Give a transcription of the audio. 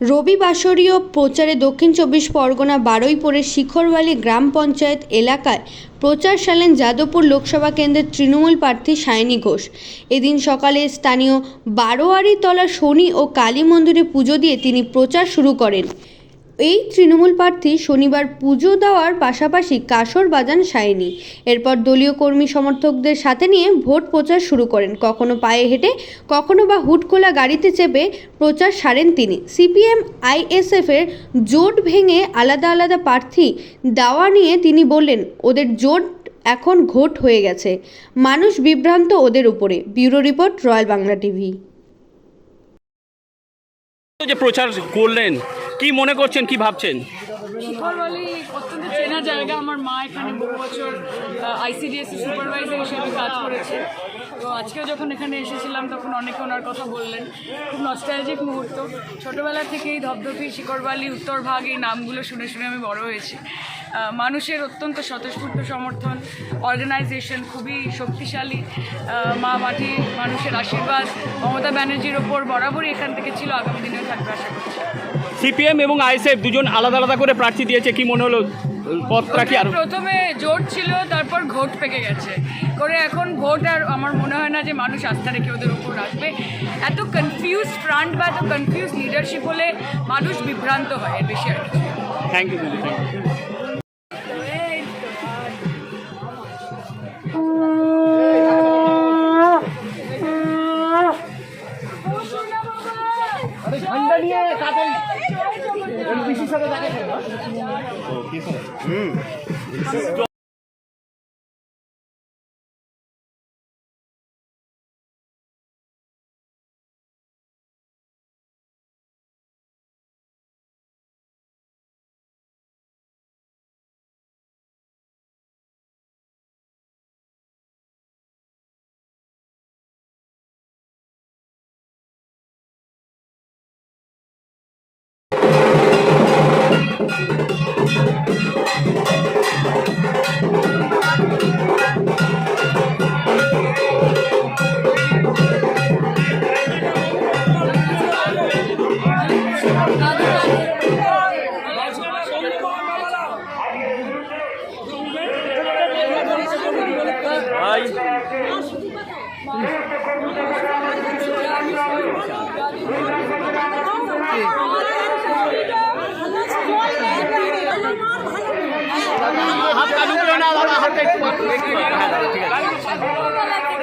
রবিবাসরীয় প্রচারে দক্ষিণ চব্বিশ পরগনা বারুইপুরের শিখরওয়ালি গ্রাম পঞ্চায়েত এলাকায় প্রচার সালেন যাদবপুর লোকসভা কেন্দ্রের তৃণমূল প্রার্থী সায়নী ঘোষ। এদিন সকালে স্থানীয় বারোয়ারিতলা শনি ও কালী মন্দিরে পুজো দিয়ে তিনি প্রচার শুরু করেন। এই তৃণমূল প্রার্থী শনিবার পুজো দেওয়ার পাশাপাশি কাসর বাজান সায়নি। এরপর দলীয় কর্মী সমর্থকদের সাথে নিয়ে ভোট প্রচার শুরু করেন। কখনো পায়ে হেঁটে, কখনো বা হুটখোলা গাড়িতে চেপে প্রচার সারেন তিনি। সিপিএম আইএসএফের জোট ভেঙে আলাদা আলাদা প্রার্থী দেওয়া নিয়ে তিনি বললেন, ওদের জোট এখন ঘোট হয়ে গেছে। মানুষ বিভ্রান্ত ওদের উপরে। Bureau report, royal Bangla TV. যে প্রচার করলেন কি মনে করছেন, কি ভাবছেন? শিখরবালি অত্যন্ত চেনা জায়গা। আমার মা এখানে বহু বছর আইসিডিএসি সুপারভাইজার হিসেবে কাজ করেছে তো আজকেও যখন এখানে এসেছিলাম, তখন অনেকে ওনার কথা বললেন। খুব নস্টালজিক মুহূর্ত। ছোটোবেলা থেকেই ধপধপি শিখরবালি উত্তরভাগ এই নামগুলো শুনে শুনে আমি বড় হয়েছি। মানুষের অত্যন্ত স্বতঃস্ফূর্ত সমর্থন অর্গানাইজেশন খুবই শক্তিশালী। মা মাটি মানুষের আশীর্বাদ। মমতা ব্যানার্জির ওপর বরাবরই এখান থেকে ছিল আগামী দিনেও থাকবে, আশা করছি। সিপিএম এবং আইএসএফ দুজন আলাদা আলাদা করে প্রার্থী দিয়েছে কি মনে হলো? পথটা কি আর? প্রথমে জোট ছিল তারপর ভোট পেকে গেছে। করে এখন ভোট আর আমার মনে হয় না যে মানুষ আস্থা রেখে ওদের উপর রাখবে এত কনফিউজ ফ্রান্ট বা এত কনফিউজ লিডারশিপ হলে মানুষ বিভ্রান্ত হয় এর বেশি আর কিছু। না। থ্যাংক ইউ দিদি থ্যাংক ইউ ভাই la